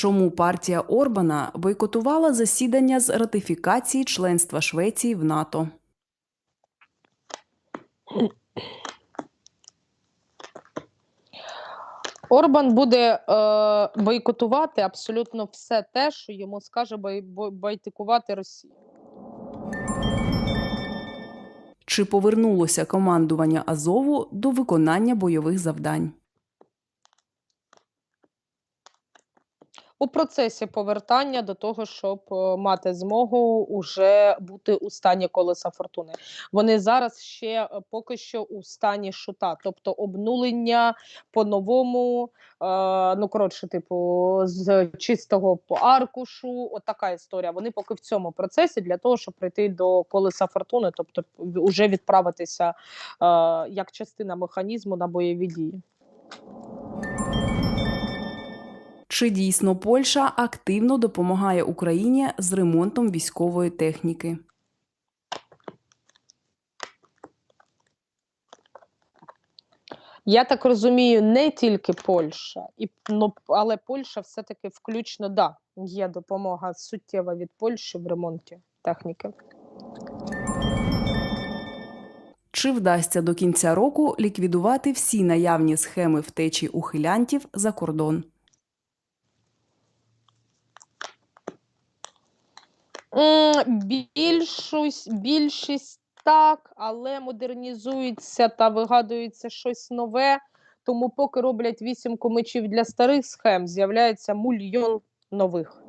Чому партія Орбана бойкотувала засідання з ратифікації членства Швеції в НАТО? Орбан буде е, бойкотувати абсолютно все те, що йому скаже бойкотувати Росія. Чи повернулося командування Азову до виконання бойових завдань? У процесі повертання до того, щоб е, мати змогу уже бути у стані колеса фортуни. Вони зараз ще е, поки що у стані шута, тобто обнулення по-новому, е, ну коротше, типу, з чистого по аркушу. От така історія. Вони поки в цьому процесі для того, щоб прийти до колеса фортуни, тобто вже відправитися як частина механізму на бойові дії. Чи дійсно Польща активно допомагає Україні з ремонтом військової техніки? Я так розумію, не тільки Польща, і ну, але Польща все-таки включно да, є допомога суттєва від Польщі в ремонті техніки. Чи вдасться до кінця року ліквідувати всі наявні схеми втечі ухилянтів за кордон? М, Більшість, так, але модернізується та вигадується щось нове. Тому, поки роблять вісімку мечів для старих схем, з'являється мільйон нових.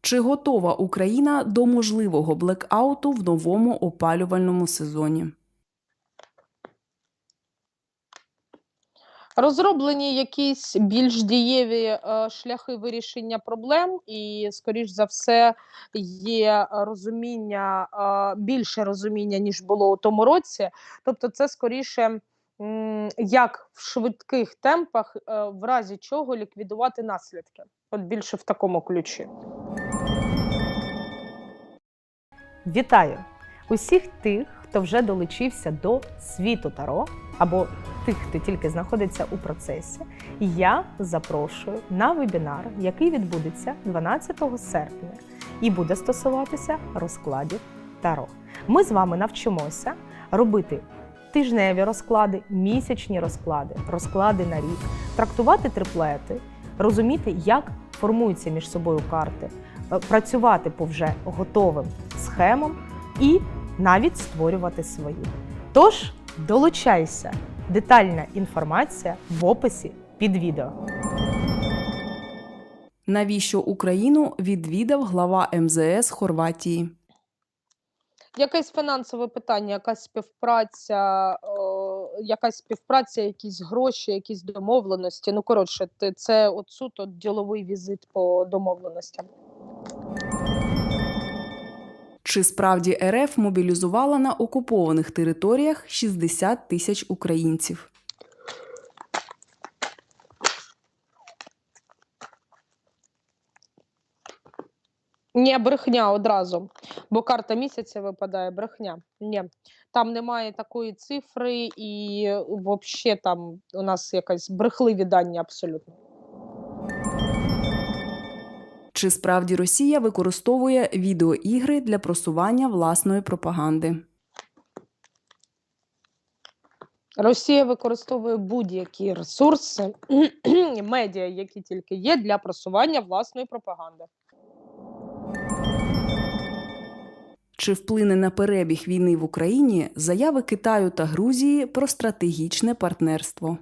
Чи готова Україна до можливого блекауту в новому опалювальному сезоні? Розроблені якісь більш дієві е, шляхи вирішення проблем, і, скоріш за все, є розуміння, е, більше розуміння, ніж було у тому році. Тобто, це скоріше як в швидких темпах, е, в разі чого ліквідувати наслідки. От більше в такому ключі. Вітаю усіх тих, хто вже долучився до світу Таро, або тих, хто тільки знаходиться у процесі. Я запрошую на вебінар, який відбудеться 12 серпня і буде стосуватися розкладів Таро. Ми з вами навчимося робити тижневі розклади, місячні розклади, розклади на рік, трактувати триплети, розуміти, як формуються між собою карти, е, працювати по вже готовим схемам і навіть створювати свої. Тож долучайся! Детальна інформація в описі під відео. Навіщо Україну відвідав глава МЗС Хорватії? Якесь фінансове питання, якась співпраця, е, якась співпраця, якісь гроші, якісь домовленості. Ну, коротше, це от суто діловий візит по домовленостям. Чи справді РФ мобілізувала на окупованих територіях 60 тисяч українців? Ні, брехня одразу, бо карта місяця випадає, брехня. Ні, там немає такої цифри, і взагалі там у нас якась брехливі дані абсолютно. Чи справді Росія використовує відеоігри для просування власної пропаганди? Росія використовує будь-які ресурси, медіа, які тільки є, для просування власної пропаганди. Чи вплине на перебіг війни в Україні заяви Китаю та Грузії про стратегічне партнерство?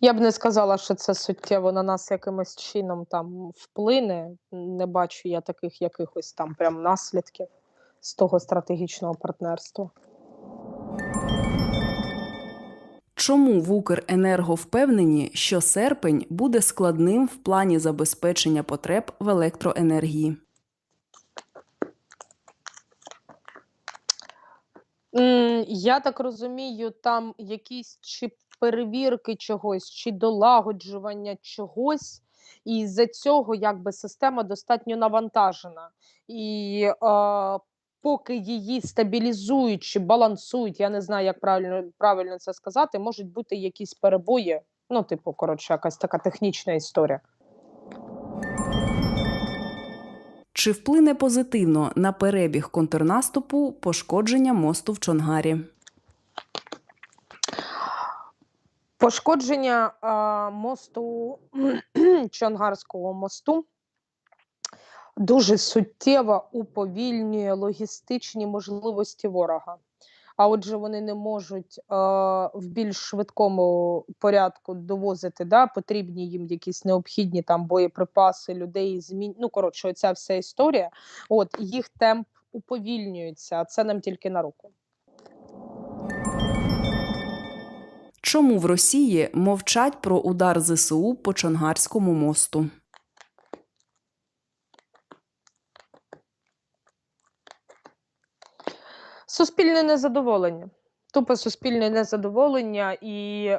Я б не сказала, що це суттєво на нас якимось чином там вплине. Не бачу я таких якихось там прям наслідків з того стратегічного партнерства. Чому в Укренерго впевнені, що серпень буде складним в плані забезпечення потреб в електроенергії? Я так розумію, там якісь чи перевірки чогось, чи долагоджування чогось, і з-за цього якби система достатньо навантажена. І е, поки її стабілізують чи балансують, я не знаю, як правильно, правильно це сказати, можуть бути якісь перебої. Ну, типу, коротше, якась така технічна історія. Чи вплине позитивно на перебіг контрнаступу пошкодження мосту в Чонгарі? Пошкодження а, мосту Чонгарського мосту дуже суттєво уповільнює логістичні можливості ворога. А отже, вони не можуть е, в більш швидкому порядку довозити да, потрібні їм якісь необхідні там боєприпаси, людей, змін. Ну коротше, оця вся історія. От їх темп уповільнюється, а це нам тільки на руку. Чому в Росії мовчать про удар ЗСУ по Чонгарському мосту? Суспільне незадоволення. Тупо суспільне незадоволення і е,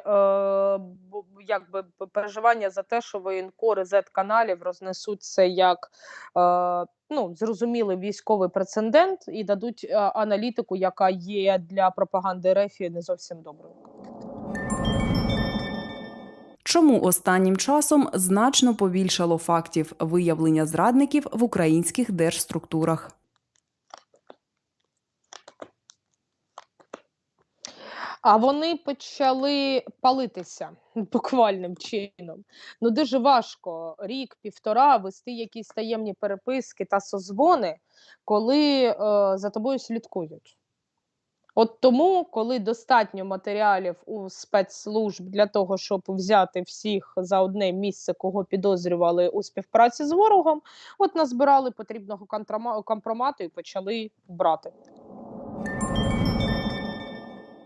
якби переживання за те, що воєнкори Z-каналів рознесуть це як е, ну, зрозумілий військовий прецедент і дадуть е, аналітику, яка є для пропаганди РФ не зовсім доброю. Чому останнім часом значно побільшало фактів виявлення зрадників в українських держструктурах? А вони почали палитися буквальним чином. Ну дуже важко рік, півтора вести якісь таємні переписки та созвони, коли е, за тобою слідкують. От тому, коли достатньо матеріалів у спецслужб для того, щоб взяти всіх за одне місце, кого підозрювали у співпраці з ворогом, от назбирали потрібного компромату і почали брати.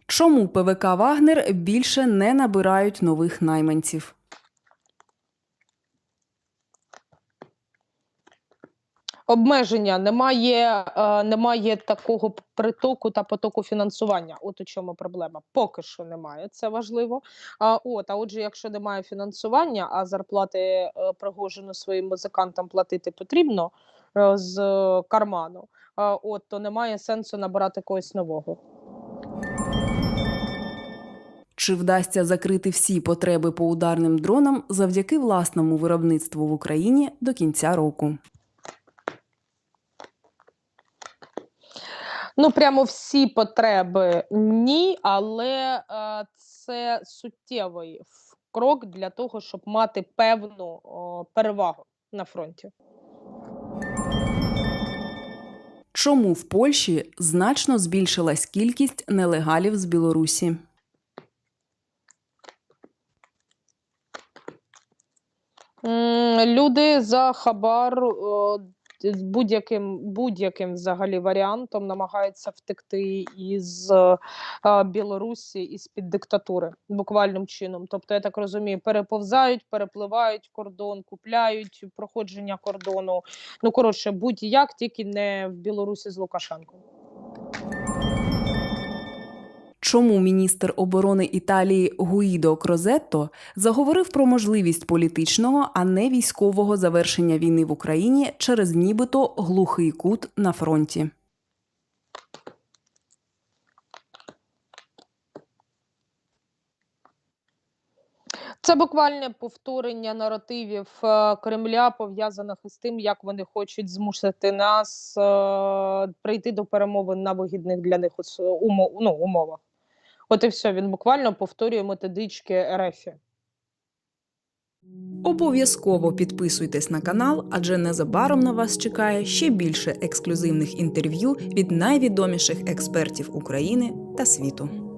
Чому ПВК Вагнер більше не набирають нових найманців? Обмеження немає, е, немає такого притоку та потоку фінансування. От у чому проблема. Поки що немає, це важливо. А от, а отже, якщо немає фінансування, а зарплати е, Пригожину своїм музикантам платити потрібно е, з карману, е, от то немає сенсу набирати когось нового. Чи вдасться закрити всі потреби по ударним дронам завдяки власному виробництву в Україні до кінця року? Ну, прямо всі потреби ні, але е, це суттєвий крок для того, щоб мати певну о, перевагу на фронті. Чому в Польщі значно збільшилась кількість нелегалів з Білорусі? Люди за хабар о, з будь-яким будь-яким взагалі варіантом намагаються втекти із е, Білорусі із під диктатури буквальним чином. Тобто, я так розумію, переповзають, перепливають кордон, купляють проходження кордону. Ну коротше, будь-як, тільки не в Білорусі з Лукашенком. Чому міністр оборони Італії Гуїдо Крозетто заговорив про можливість політичного, а не військового завершення війни в Україні через нібито глухий кут на фронті? Це буквальне повторення наративів е, Кремля, пов'язаних із тим, як вони хочуть змусити нас е, прийти до перемовин на вигідних для них ну, умовах. От і все. Він буквально повторює методички РФ. Обов'язково підписуйтесь на канал, адже незабаром на вас чекає ще більше ексклюзивних інтерв'ю від найвідоміших експертів України та світу.